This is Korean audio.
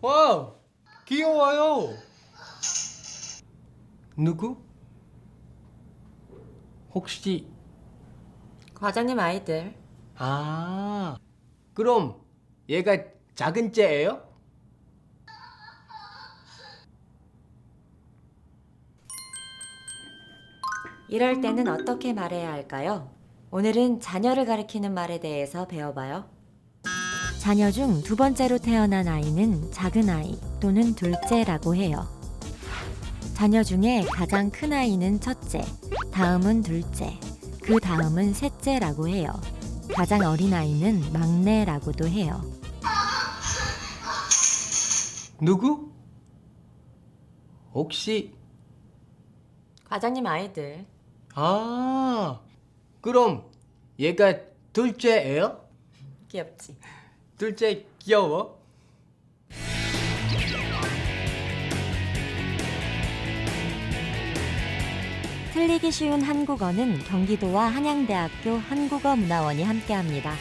와, 귀여워요. 누구? 혹시 과장님 아이들. 아, 그럼 얘가 작은 째예요? 이럴 때는 어떻게 말해야 할까요? 오늘은 자녀를 가리키는 말에 대해서 배워봐요. 자녀 중 두 번째로 태어난 아이는 작은 아이 또는 둘째라고 해요. 자녀 중에 가장 큰 아이는 첫째, 다음은 둘째, 그 다음은 셋째라고 해요. 가장 어린 아이는 막내라고도 해요. 누구? 혹시 과장님 아이들. 아, 그럼 얘가 둘째예요? 귀엽지? 둘째 귀여워? 틀리기 쉬운 한국어는 경기도와 한양대학교 한국어문화원이 함께합니다.